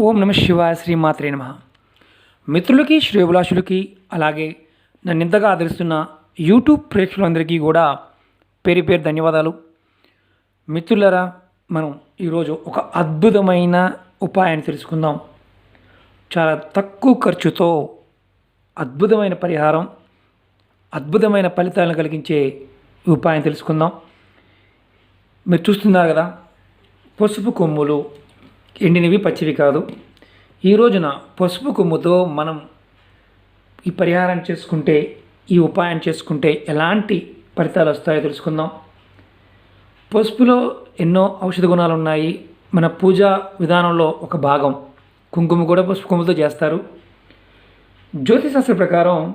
ఓం నమ శివాయ శ్రీమాత్రే నమ. మిత్రులకి శ్రేభిలాషులకి అలాగే నన్ను ఇంతగా ఆదరిస్తున్న యూట్యూబ్ ప్రేక్షకులందరికీ కూడా పేరు పేరు ధన్యవాదాలు. మిత్రులరా మనం ఈరోజు ఒక అద్భుతమైన ఉపాయాన్ని తెలుసుకుందాం. చాలా తక్కువ ఖర్చుతో అద్భుతమైన పరిహారం అద్భుతమైన ఫలితాలను కలిగించే ఉపాయం తెలుసుకుందాం. మీరు చూస్తున్నారు కదా పసుపు కొమ్ములు ఎండినవి పచ్చివి కాదు. ఈ రోజున పసుపు కొమ్ముతో మనం ఈ పరిహారం చేసుకుంటే ఈ ఉపాయం చేసుకుంటే ఎలాంటి ఫలితాలు వస్తాయో తెలుసుకుందాం. పసుపులో ఎన్నో ఔషధ గుణాలు ఉన్నాయి. మన పూజా విధానంలో ఒక భాగం. కుంకుమ కూడా పసుపు కొమ్ముతో చేస్తారు. జ్యోతిశాస్త్ర ప్రకారం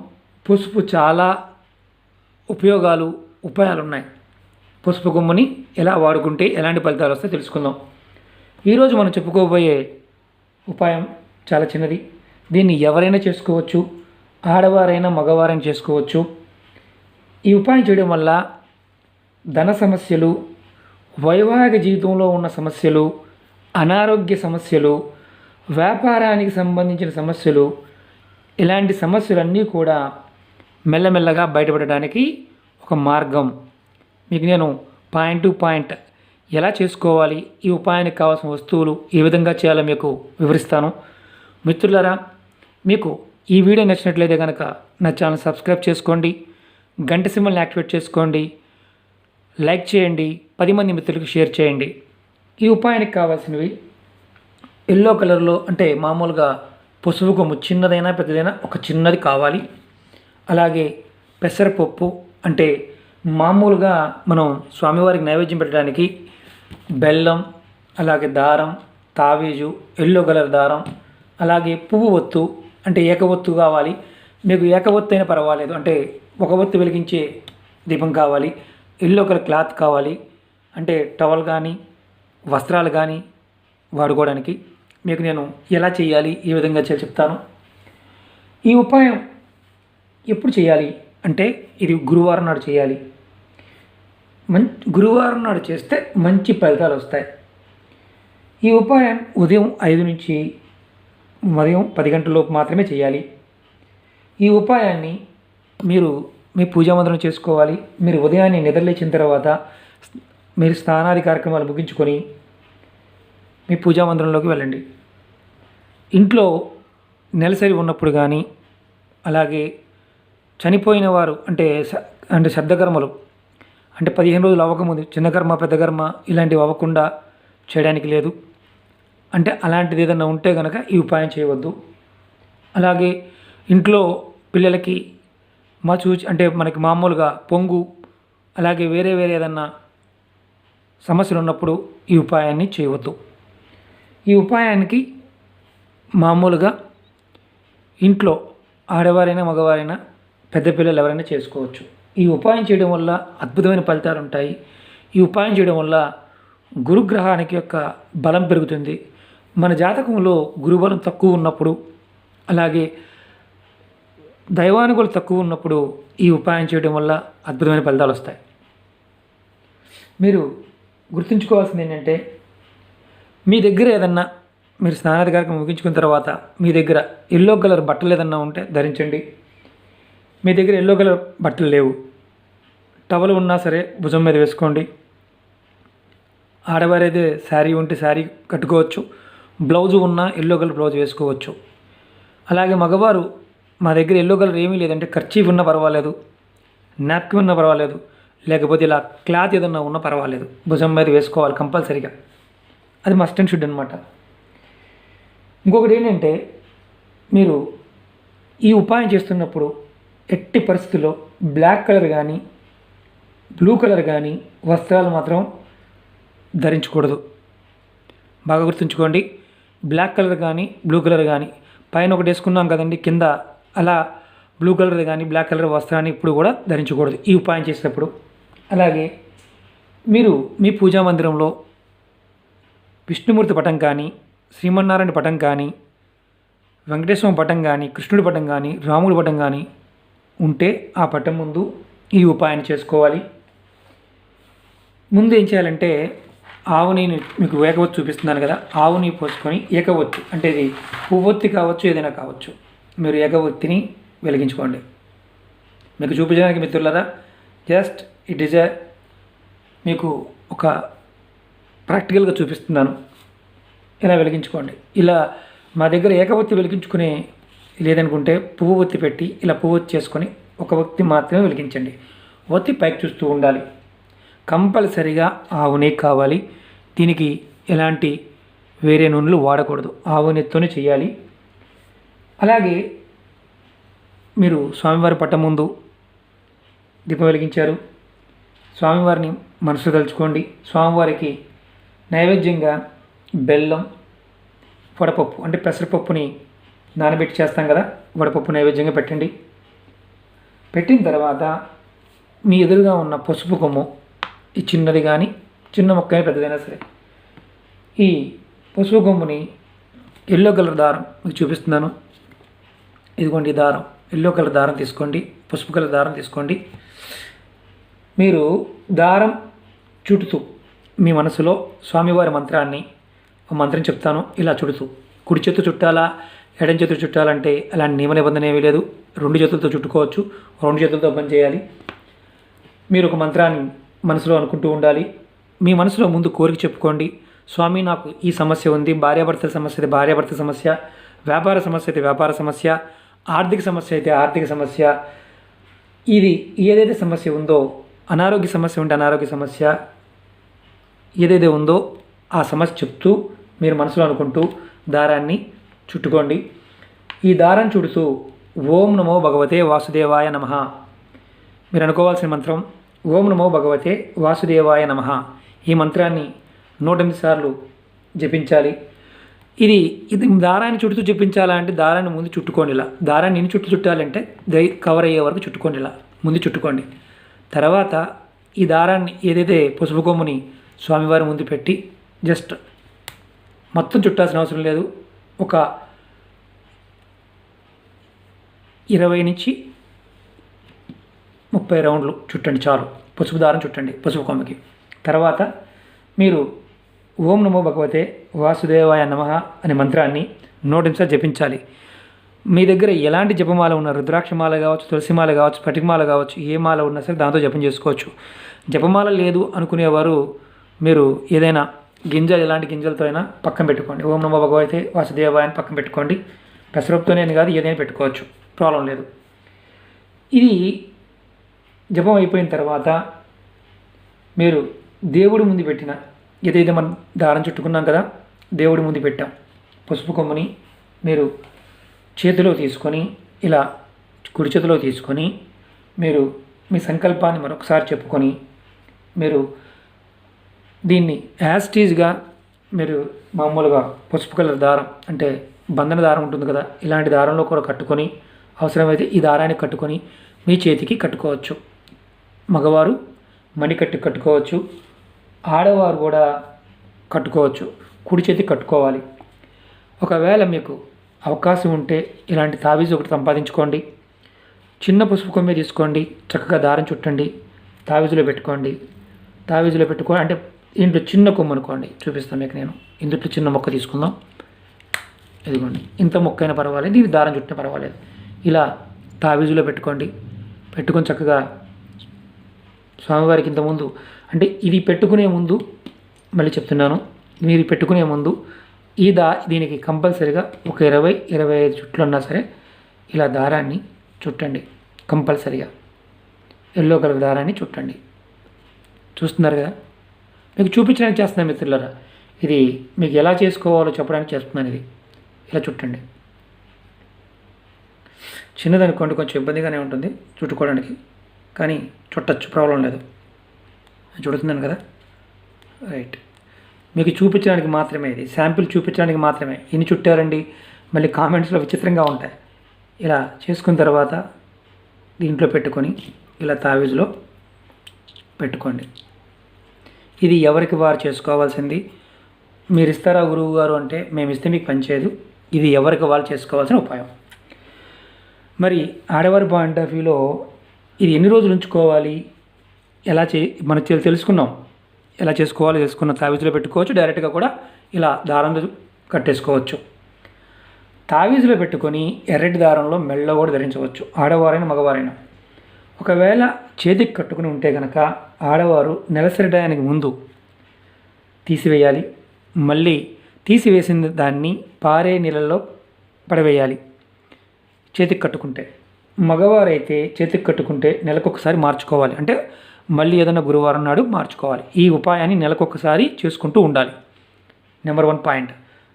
పసుపు చాలా ఉపయోగాలు ఉపాయాలు ఉన్నాయి. పసుపు కొమ్ముని ఎలా వాడుకుంటే ఎలాంటి ఫలితాలు వస్తాయో తెలుసుకుందాం. ఈరోజు మనం చెప్పుకోబోయే ఉపాయం చాలా చిన్నది. దీన్ని ఎవరైనా చేసుకోవచ్చు ఆడవారైనా మగవారైనా చేసుకోవచ్చు. ఈ ఉపాయం చేయడం వల్ల ధన సమస్యలు వైవాహిక జీవితంలో ఉన్న సమస్యలు అనారోగ్య సమస్యలు వ్యాపారానికి సంబంధించిన సమస్యలు ఇలాంటి సమస్యలన్నీ కూడా మెల్లమెల్లగా బయటపడడానికి ఒక మార్గం. మీకు నేను పాయింట్ టు పాయింట్ ఎలా చేసుకోవాలి? ఈ ఉపాయానికి కావాల్సిన వస్తువులు ఏ విధంగా చేయాలో మీకు వివరిస్తాను. మిత్రులారా మీకు ఈ వీడియో నచ్చినట్లయితే కనుక నా ఛానల్ సబ్స్క్రైబ్ చేసుకోండి గంట సింబల్ని యాక్టివేట్ చేసుకోండి లైక్ చేయండి పది మంది మిత్రులకు షేర్ చేయండి. ఈ ఉపాయానికి కావాల్సినవి ఎల్లో కలర్లో అంటే మామూలుగా పసుపు కొమ్ము చిన్నదైనా పెద్దదైనా ఒక చిన్నది కావాలి. అలాగే పెసరపప్పు అంటే మామూలుగా మనం స్వామివారికి నైవేద్యం పెట్టడానికి బెల్లం అలాగే దారం తావేజు ఎల్లో కలర్ దారం అలాగే పువ్వు ఒత్తు అంటే ఏకవత్తు కావాలి. మీకు ఏకవత్తు అయినా పర్వాలేదు. అంటే ఒక ఒత్తు వెలిగించే దీపం కావాలి. ఎల్లో కలర్ క్లాత్ కావాలి. అంటే టవల్ కానీ వస్త్రాలు కానీ వాడుకోవడానికి మీకు నేను ఎలా చేయాలి ఏ విధంగా చేయాలి చెప్తాను. ఈ ఉపాయం ఎప్పుడు చేయాలి అంటే ఇది గురువారం నాడు చేయాలి. మం గురువారం నాడు చేస్తే మంచి ఫలితాలు వస్తాయి. ఈ ఉపాయం ఉదయం ఐదు నుంచి ఉదయం పది గంటలలోపు మాత్రమే చేయాలి. ఈ ఉపాయాన్ని మీరు మీ పూజామందరం చేసుకోవాలి. మీరు ఉదయాన్నే నిద్రలేచిన తర్వాత మీరు స్నానాది కార్యక్రమాలు ముగించుకొని మీ పూజామందిరంలోకి వెళ్ళండి. ఇంట్లో నెలసరి ఉన్నప్పుడు కానీ అలాగే చనిపోయిన వారు అంటే అంటే శబ్దకర్మలు అంటే పదిహేను రోజులు అవ్వకముందు చిన్న కర్మ పెద్ద కర్మ ఇలాంటివి అవ్వకుండా చేయడానికి లేదు. అంటే అలాంటిది ఏదైనా ఉంటే కనుక ఈ ఉపాయం చేయవద్దు. అలాగే ఇంట్లో పిల్లలకి మా చూచి అంటే మనకి మామూలుగా పొంగు అలాగే వేరే వేరే ఏదన్నా సమస్యలు ఉన్నప్పుడు ఈ ఉపాయాన్ని చేయవద్దు. ఈ ఉపాయానికి మామూలుగా ఇంట్లో ఆడవారైనా మగవారైనా పెద్ద పిల్లలు ఎవరైనా చేసుకోవచ్చు. ఈ ఉపాయం చేయడం వల్ల అద్భుతమైన ఫలితాలు ఉంటాయి. ఈ ఉపాయం చేయడం వల్ల గురుగ్రహానికి యొక్క బలం పెరుగుతుంది. మన జాతకంలో గురుబలం తక్కువ ఉన్నప్పుడు అలాగే దైవానుగులు తక్కువ ఉన్నప్పుడు ఈ ఉపాయం చేయడం వల్ల అద్భుతమైన ఫలితాలు వస్తాయి. మీరు గుర్తుంచుకోవాల్సింది ఏంటంటే మీ దగ్గర ఏదన్నా మీరు స్నానాది కార్యక్రమం ముగించుకున్న తర్వాత మీ దగ్గర ఎల్లో కలర్ బట్టలు ఏదన్నా ఉంటే ధరించండి. మీ దగ్గర ఎల్లో కలర్ బట్టలు లేవు. టవల్ ఉన్నా సరే భుజం మీద వేసుకోండి. ఆడవారైతే శారీ ఉంటే శారీ కట్టుకోవచ్చు. బ్లౌజ్ ఉన్నా ఎల్లో కలర్ బ్లౌజ్ వేసుకోవచ్చు. అలాగే మగవారు మా దగ్గర ఎల్లో కలర్ ఏమీ లేదంటే ఖర్చీఫ్ ఉన్నా పర్వాలేదు నాప్కిన్ ఉన్నా పర్వాలేదు లేకపోతే ఇలా క్లాత్ ఏదన్నా ఉన్నా పర్వాలేదు. భుజం మీద వేసుకోవాలి కంపల్సరీగా. అది మస్ట్ అండ్ షుడ్ అనమాట ఇంకొకటి ఏంటంటే మీరు ఈ ఉపాయం చేస్తున్నప్పుడు ఎట్టి పరిస్థితుల్లో బ్లాక్ కలర్ కానీ బ్లూ కలర్ కానీ వస్త్రాలు మాత్రం ధరించకూడదు. బాగా గుర్తుంచుకోండి బ్లాక్ కలర్ కానీ బ్లూ కలర్ కానీ పైన ఒకటి వేసుకున్నాం కదండి కింద అలా బ్లూ కలర్ కానీ బ్లాక్ కలర్ వస్త్రాన్ని ఇప్పుడు కూడా ధరించకూడదు ఈ ఉపాయం చేసేటప్పుడు. అలాగే మీరు మీ పూజా మందిరంలో విష్ణుమూర్తి పటం కానీ శ్రీమన్నారాయణ పటం కానీ వెంకటేశ్వర పటం కానీ కృష్ణుడి పటం కానీ రాముడి పటం కానీ ఉంటే ఆ పట్టం ముందు ఈ ఉపాయాన్ని చేసుకోవాలి. ముందు ఏం చేయాలంటే ఆవు మీకు ఏకవత్తు చూపిస్తున్నాను కదా ఆవు నెయ్యి పోసుకొని ఏకవత్తు అంటే ఇది పువ్వొత్తి కావచ్చు ఏదైనా కావచ్చు మీరు ఏకవత్తిని వెలిగించుకోండి. మీకు చూపించడానికి మిత్రులరా జస్ట్ ఇట్ ఈజ్ మీకు ఒక ప్రాక్టికల్గా చూపిస్తున్నాను. ఇలా వెలిగించుకోండి. ఇలా మా దగ్గర ఏకవత్తి వెలిగించుకునే లేదనుకుంటే పువ్వు ఒత్తి పెట్టి ఇలా పువ్వు ఒత్తి చేసుకొని ఒక ఒత్తి మాత్రమే వెలిగించండి. ఒత్తి పైకి చూస్తూ ఉండాలి. కంపల్సరిగా ఆవు నెయ్యి కావాలి. దీనికి ఎలాంటి వేరే నూనెలు వాడకూడదు. ఆవు నెయ్యితోనే చేయాలి. అలాగే మీరు స్వామివారి పట్ట ముందు దీపం వెలిగించారు. స్వామివారిని మనసు తలుచుకోండి. స్వామివారికి నైవేద్యంగా బెల్లం వడపప్పు అంటే పెసరపప్పుని నానబెట్టి చేస్తాం కదా వడపప్పు నైవేద్యంగా పెట్టండి. పెట్టిన తర్వాత మీ ఎదురుగా ఉన్న పసుపు కొమ్ము ఈ చిన్నది కానీ చిన్న మొక్క అయినా పెద్దదైనా సరే ఈ పసుపు కొమ్ముని ఎల్లో కలర్ దారం మీకు చూపిస్తున్నాను. ఇదిగోండి ఈ దారం ఎల్లో కలర్ దారం తీసుకోండి పసుపు కలర్ దారం తీసుకోండి. మీరు దారం చుడుతూ మీ మనసులో స్వామివారి మంత్రాన్ని ఒక మంత్రం చెప్తాను ఇలా చుడుతూ కుడి చేతు చుట్టాలా ఎడం చేతులు చుట్టాలంటే అలాంటి నియమ నిబంధన ఏమీ లేదు. రెండు చేతులతో చుట్టుకోవచ్చు. రెండు చేతులతో పని చేయాలి. మీరు ఒక మంత్రాన్ని మనసులో అనుకుంటూ ఉండాలి. మీ మనసులో ముందు కోరిక చెప్పుకోండి. స్వామి నాకు ఈ సమస్య ఉంది. భార్యాభర్తల సమస్య అయితే భార్యాభర్త సమస్య వ్యాపార సమస్య అయితే వ్యాపార సమస్య ఆర్థిక సమస్య అయితే ఆర్థిక సమస్య. ఇది ఏదైతే సమస్య ఉందో అనారోగ్య సమస్య ఉంటే అనారోగ్య సమస్య. ఏదైతే ఉందో ఆ సమస్య చెప్తూ మీరు మనసులో అనుకుంటూ దారాన్ని చుట్టుకోండి. ఈ దారం చుడుతూ ఓం నమో భగవతే వాసుదేవాయ నమ. మీరు అనుకోవాల్సిన మంత్రం ఓం నమో భగవతే వాసుదేవాయ నమ. ఈ మంత్రాన్ని నూట ఎనిమిది సార్లు జపించాలి. ఇది ఇది దారాన్ని చుట్టూ జపించాలా అంటే దారాన్ని ముందు చుట్టుకోండి ఇలా దారాన్ని ఎన్ని చుట్టూ చుట్టాలంటే దై కవర్ అయ్యే వరకు చుట్టుకోండి ఇలా ముందు చుట్టుకోండి. తర్వాత ఈ దారాన్ని ఏదైతే పసుపు కొమ్ముని స్వామివారి ముందు పెట్టి జస్ట్ మొత్తం చుట్టాల్సిన అవసరం లేదు. ఒక ఇరవై నుంచి ముప్పై రౌండ్లు చుట్టండి చాలు. పసుపు దారం చుట్టండి పసుపు కొమ్మకి. తర్వాత మీరు ఓం నమో భగవతే వాసుదేవాయ నమ అనే మంత్రాన్ని నోటించా జపించాలి. మీ దగ్గర ఎలాంటి జపమాల ఉన్న రుద్రాక్షమాల కావచ్చు తులసిమాల కావచ్చు పటికమాల కావచ్చు ఏ మాల ఉన్నా సరే దాంతో జపం చేసుకోవచ్చు. జపమాల లేదు అనుకునేవారు మీరు ఏదైనా గింజలు ఎలాంటి గింజలతో అయినా పక్కన పెట్టుకోండి. ఓం నమో భగవతే వాసుదేవాయ అని పక్కన పెట్టుకోండి. పెసరపుతోనే కాదు ఏదైనా పెట్టుకోవచ్చు. ప్రాబ్లం లేదు. ఇది జపం అయిపోయిన తర్వాత మీరు దేవుడి ముందు పెట్టిన ఏదైతే మనం దారం చుట్టుకున్నాం కదా దేవుడి ముందు పెట్టాం. పసుపు కొమ్మని మీరు చేతిలో తీసుకొని ఇలా కుడి చేతిలో తీసుకొని మీరు మీ సంకల్పాన్ని మరొకసారి చెప్పుకొని మీరు దీన్ని యాస్టీజ్గా మీరు మామూలుగా పసుపు కలర్ దారం అంటే బంధన దారం ఉంటుంది కదా ఇలాంటి దారంలో కూడా కట్టుకొని అవసరమైతే ఈ దారాన్ని కట్టుకొని మీ చేతికి కట్టుకోవచ్చు. మగవారు మణికట్టు కట్టుకోవచ్చు. ఆడవారు కూడా కట్టుకోవచ్చు. కుడి చేతికి కట్టుకోవాలి. ఒకవేళ మీకు అవకాశం ఉంటే ఇలాంటి తావీజ్ ఒకటి సంపాదించుకోండి. చిన్న పసుపు కొమ్మే తీసుకోండి. చక్కగా దారం చుట్టండి. తావీజులో పెట్టుకోండి. తావీజులో పెట్టుకో అంటే ఇంట్లో చిన్న కొమ్మ అనుకోండి చూపిస్తాను మీకు నేను. ఇందుట్లో చిన్న మొక్క తీసుకుందాం. ఇదిగోండి. ఇంత మొక్క అయినా పర్వాలేదు. ఇది దారం చుట్టినా పర్వాలేదు. ఇలా తావీజులో పెట్టుకోండి. పెట్టుకొని చక్కగా స్వామివారికి ఇంతకుముందు అంటే ఇది పెట్టుకునే ముందు మళ్ళీ చెప్తున్నాను. మీరు పెట్టుకునే ముందు ఈ దా దీనికి కంపల్సరిగా ఒక ఇరవై ఇరవై ఐదు చుట్లు ఉన్నా సరే ఇలా దారాన్ని చుట్టండి. కంపల్సరిగా. ఎల్లో కలర్ దారాన్ని చుట్టండి. చూస్తున్నారు కదా? మీకు చూపించడానికి చేస్తున్నాను మిత్రులారా. ఇది మీకు ఎలా చేసుకోవాలో చెప్పడానికి చేస్తున్నాను ఇది. ఇలా చుట్టండి. చిన్నదనుకోండి కొంచెం ఇబ్బందిగానే ఉంటుంది చుట్టుకోవడానికి. కానీ చుట్టచ్చు ప్రాబ్లం లేదు. చుడుతున్నాను కదా. రైట్. మీకు చూపించడానికి మాత్రమే ఇది. శాంపిల్ చూపించడానికి మాత్రమే. ఎన్ని చుట్టారండి? మళ్ళీ కామెంట్స్లో విచిత్రంగా ఉంటాయి. ఇలా చేసుకున్న తర్వాత దీంట్లో పెట్టుకొని ఇలా తావీజులో పెట్టుకోండి. ఇది ఎవరికి వారు చేసుకోవాల్సింది? మీరు ఇస్తారా గురువు గారు అంటే మేము ఇస్తే మీకు పనిచేయదు. ఇది ఎవరికి వాళ్ళు చేసుకోవాల్సిన ఉపాయం. మరి ఆడవారి పాయింట్ ఆఫ్ వ్యూలో ఇది ఎన్ని రోజులు ఉంచుకోవాలి? ఎలా చే మనం తెలుసుకున్నాం. ఎలా చేసుకోవాలో తెలుసుకున్న తావీజులో పెట్టుకోవచ్చు. డైరెక్ట్గా కూడా ఇలా దారం కట్టేసుకోవచ్చు. తావీజులో పెట్టుకొని ఎర్రటి దారంలో మెళ్ళ కూడా ధరించవచ్చు. ఆడవారైనా మగవారైనా. ఒకవేళ చేతికి కట్టుకుని ఉంటే కనుక ఆడవారు నెలసరి టయానికి ముందు తీసివేయాలి. మళ్ళీ తీసివేసిన దాన్ని పారే నీళ్ళలో పడవేయాలి చేతికి కట్టుకుంటే. మగవారైతే చేతికి కట్టుకుంటే నెలకొకసారి మార్చుకోవాలి. అంటే మళ్ళీ ఏదైనా గురువారం నాడు మార్చుకోవాలి. ఈ ఉపాయాన్ని నెలకొకసారి చేసుకుంటూ ఉండాలి. Number one point.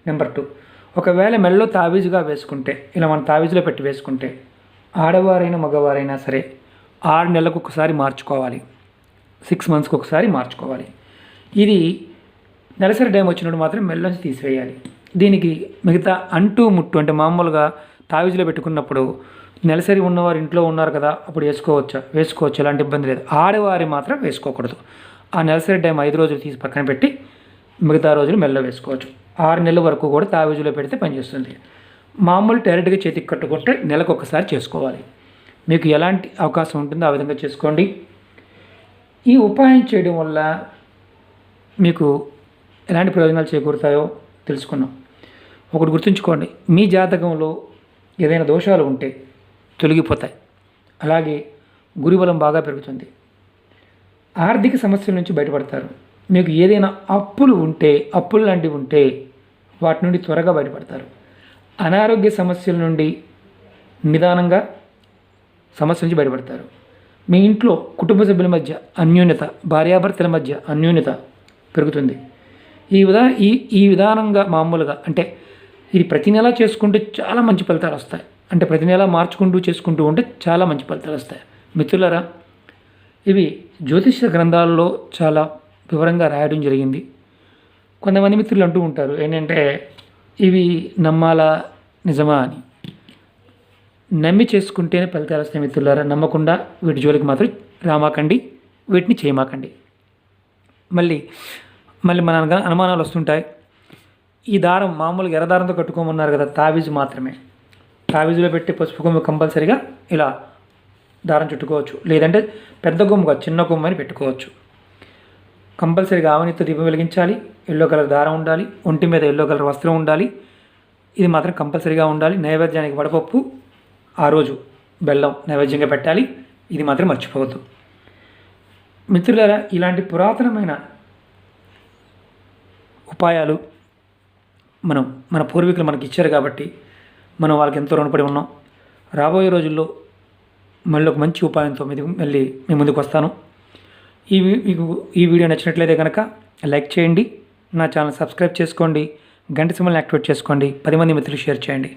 Number two. ఒకవేళ మెళ్ళలో తావీజుగా వేసుకుంటే ఇలా మనం తావీజులో పెట్టి వేసుకుంటే ఆడవారైనా మగవారైనా సరే ఆరు నెలలకు ఒకసారి మార్చుకోవాలి. సిక్స్ మంత్స్కి ఒకసారి మార్చుకోవాలి. ఇది నెలసరి డ్యామ్ వచ్చినప్పుడు మాత్రం మెల్లోంచి తీసివేయాలి. దీనికి మిగతా అంటూ ముట్టు అంటే మామూలుగా తావీజులో పెట్టుకున్నప్పుడు నెలసరి ఉన్నవారు ఇంట్లో ఉన్నారు కదా అప్పుడు వేసుకోవచ్చా? వేసుకోవచ్చు ఎలాంటి ఇబ్బంది లేదు. ఆడవారి మాత్రం వేసుకోకూడదు. ఆ నెలసరి టైం ఐదు రోజులు తీసి పక్కన పెట్టి మిగతా రోజులు మెల్ల వేసుకోవచ్చు. ఆరు నెలల వరకు కూడా తావీజులో పెడితే పనిచేస్తుంది మామూలు డైరెక్ట్గా చేతికి కట్టుకుంటే నెలకు ఒకసారి చేసుకోవాలి. మీకు ఎలాంటి అవకాశం ఉంటుందో ఆ విధంగా చేసుకోండి. ఈ ఉపాయం చేయడం వల్ల మీకు ఎలాంటి ప్రయోజనాలు చేకూరుతాయో తెలుసుకున్నాం. ఒకటి గుర్తుంచుకోండి మీ జాతకంలో ఏదైనా దోషాలు ఉంటే తొలగిపోతాయి. అలాగే గురుబలం బాగా పెరుగుతుంది. ఆర్థిక సమస్యల నుంచి బయటపడతారు. మీకు ఏదైనా అప్పులు ఉంటే అప్పులు లాంటివి ఉంటే వాటి నుండి త్వరగా బయటపడతారు. అనారోగ్య సమస్యల నుండి నిదానంగా సమస్య నుంచి బయటపడతారు. మీ ఇంట్లో కుటుంబ సభ్యుల మధ్య అన్యోన్యత భార్యాభర్తల మధ్య అన్యోన్యత పెరుగుతుంది. ఈ విధా ఈ ఈ విధానంగా మామూలుగా అంటే ఇది ప్రతి నెల చేసుకుంటే చాలా మంచి ఫలితాలు వస్తాయి. అంటే ప్రతి నెల మార్చుకుంటూ చేసుకుంటూ ఉంటే చాలా మంచి ఫలితాలు వస్తాయి. మిత్రులరా ఇవి జ్యోతిష గ్రంథాల్లో చాలా వివరంగా రాయడం జరిగింది. కొంతమంది మిత్రులు అంటూ ఉంటారు ఏంటంటే ఇవి నమ్మాలా నిజమా అని. నమ్మి చేసుకుంటేనే ఫలితాలు స్నేహితులారా నమ్మకుండా వీటి జోలికి మాత్రం రామాకండి వీటిని చేయమాకండి. మళ్ళీ మళ్ళీ మన అనగా అనుమానాలు వస్తుంటాయి. ఈ దారం మామూలుగా ఎర్రదారంతో కట్టుకోమన్నారు కదా తావీజు మాత్రమే. తావీజులో పెట్టి పసుపు కొమ్ము కంపల్సరిగా ఇలా దారం చుట్టుకోవచ్చు. లేదంటే పెద్ద కొమ్ముగా చిన్న కొమ్ము అని పెట్టుకోవచ్చు. కంపల్సరీగా ఆవనితో దీపం వెలిగించాలి ఎల్లో కలర్ దారం ఉండాలి ఒంటి మీద ఎల్లో కలర్ వస్త్రం ఉండాలి. ఇది మాత్రం కంపల్సరీగా ఉండాలి. నైవేద్యానికి వడపప్పు ఆ రోజు బెల్లం నైవేద్యంగా పెట్టాలి. ఇది మాత్రం మర్చిపోవద్దు. మిత్రులారా ఇలాంటి పురాతనమైన ఉపాయాలు మనం మన పూర్వీకులు మనకి ఇచ్చారు కాబట్టి మనం వాళ్ళకి ఎంతో రుణపడి ఉన్నాం. రాబోయే రోజుల్లో మళ్ళీ ఒక మంచి ఉపాయంతో మీద మళ్ళీ మీ ముందుకు వస్తాను. ఈ మీకు ఈ వీడియో నచ్చినట్లయితే కనుక లైక్ చేయండి. నా ఛానల్ సబ్స్క్రైబ్ చేసుకోండి. గంట సింబల్ని యాక్టివేట్ చేసుకోండి. పది మంది మిత్రులు షేర్ చేయండి.